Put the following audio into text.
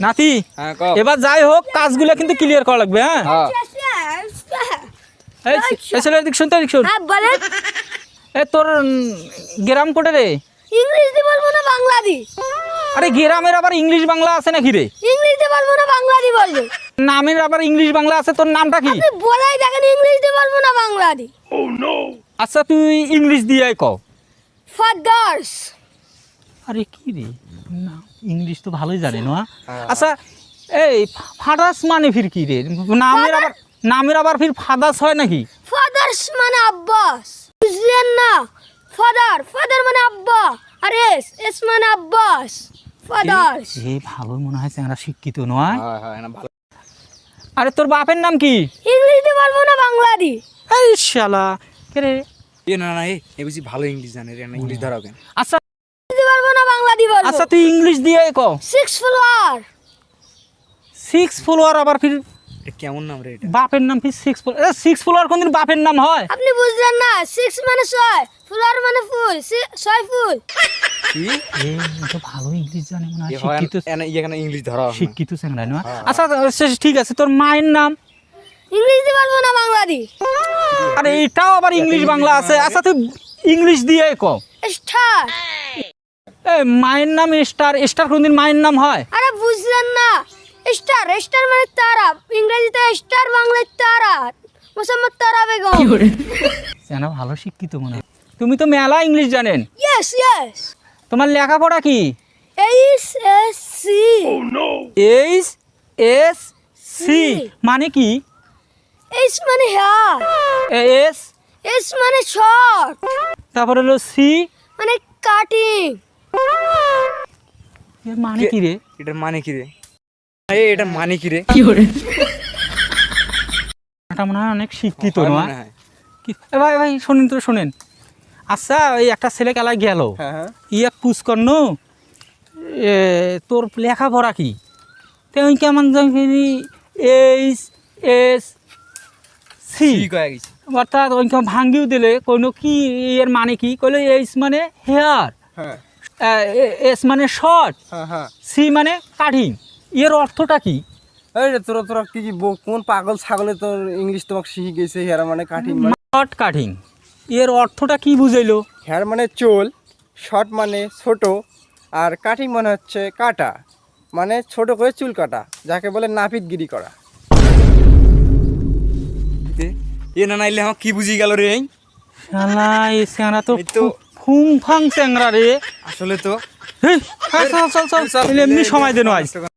নাতি হ্যাঁ এবার যাই হোক কাজগুলো কিন্তু ক্লিয়ার করা লাগবে হ্যাঁ? হ্যাঁ। এই এই ছেলে এদিক শুনতে এদিক শুন। হ্যাঁ এ তোর গ্রাম কোটে রে? ইংলিশ দিয়ে বলব না বাংলা দি আরে গ্রামের আবার ইংলিশ বাংলা আছে নাকি রে? ইংলিশ দিয়ে বলব না বাংলা দি বলব? নামের আবার ইংলিশ বাংলা আছে তোর নামটা কি? আপনি বলাই দেখেন ইংলিশ দিয়ে বলব না বাংলা দি আচ্ছা তুই ইংলিশ দিয়ে ক ফাদার্স আরে কি রে? না ইংলিশ তো ভালোই জানে না আচ্ছা এই ফাদার্স মানে ফির কি রে? নামের আবার নামের আবার ফির ফাদার্স হয় নাকি? ফাদার্স মানে আব্বাস। বুঝলেন না? ফাদার ফাদার মানে আব্বা। আর এস এস মানে আব্বাস। ফাদার্স। এ ভালো মনে হয় আমরা শিক্ষিত নয়। হ্যাঁ হ্যাঁ ভালো। আরে তোর বাপের নাম কি? ইংলিশ বলব না বাংলা দি এই শালা কে রে? এ না না এ বুঝি ভালো ইংলিশ জানে রে না ইংলিশ ধরাও কেন? আচ্ছা ইংলিশ দিয়ে বলব না বাংলা দি বলব আচ্ছা তুই ইংলিশ দিয়ে ক। সিক্স ফ্লোয়ার সিক্স ফ্লোয়ার আবার ফির এটা কেমন নাম রে এটা? বাপের নাম ফির সিক্স ফ্লোয়ার সিক্স ফ্লোয়ার কোনদিন বাপের নাম হয়? আপনি বুঝলেন না সিক্স মানে ছয় ফ্লোয়ার মানে ফুল ছয় ফুল। কি? এ তো ভালো ইংলিশ জানে মনে হয়। শিক্ষিত এখানে ইংলিশ ধরাও না শিক্ষিত চ্যাংড়া নয় আচ্ছা সে ঠিক আছে। তোর মায়ের নাম? ইংলিশ দিয়ে না বাংলা দি আরে এটাও আবার ইংলিশ বাংলা আছে। আচ্ছা তুই ইংলিশ দিয়ে ক। স্টার। এই মায়ের নাম স্টার স্টার কোনদিন মায়ের নাম হয়? আরে বুঝলেন না স্টার স্টার মানে তারা ইংরেজিতে স্টার বাংলায় তারা মোসাম্মদ তারা বেগম। চ্যাংড়া ভালো শিক্ষিত মনে তুমি তো মেলা ইংলিশ জানেন। ইয়েস ইয়েস তোমার লেখাপড়া কি? H S C H S C মানে কি? এইচ মানে হেয়ার এস এস মানে শর্ট তারপরে হলো সি মানে কাটিং এর মানে কি? রে? এটার মানে কি রে? এ এটা মানে কি রে? এটা মনে হয় অনেক শিক্ষিত নয়। কি? ভাই ভাই শোনেন তো শোনেন। আচ্ছা ওই একটা ছেলে খেলায় গেল। হ্যাঁ হ্যাঁ। ইয়া পুষ্কর্ণ এ তোর লেখাপড়া কি? কেমন এইচ এস সি। অর্থাৎ ভাঙ্গিও দিলে কোনো কি এর মানে কি? কইলো এইচ মানে হেয়ার। হ্যাঁ। এস মানে শর্ট হ্যাঁ হ্যাঁ। সি মানে কাঠিং এর অর্থটা কি? এই রে তোরা তোরা কি কি বো- কোন পাগল ছাগলে তোর ইংলিশ তোমাকে শিখে গেছে হেয়ার মানে। কাঠিং শর্ট কাঠিং এর অর্থটা কি বুঝাইলো? হেয়ার মানে চোল শর্ট মানে ছোট আর কাটিং মানে হচ্ছে কাটা মানে ছোট করে চুল কাটা যাকে বলে নাপিতগিরি করা। এ, না নাইলে আমার কি বুঝি গেল রে? শালা এই স্যাংরা তো তো- ফুং স্যাংরা রে আসলে তো হেই, চল চল চল চল। এমনি সময় দেন আজ।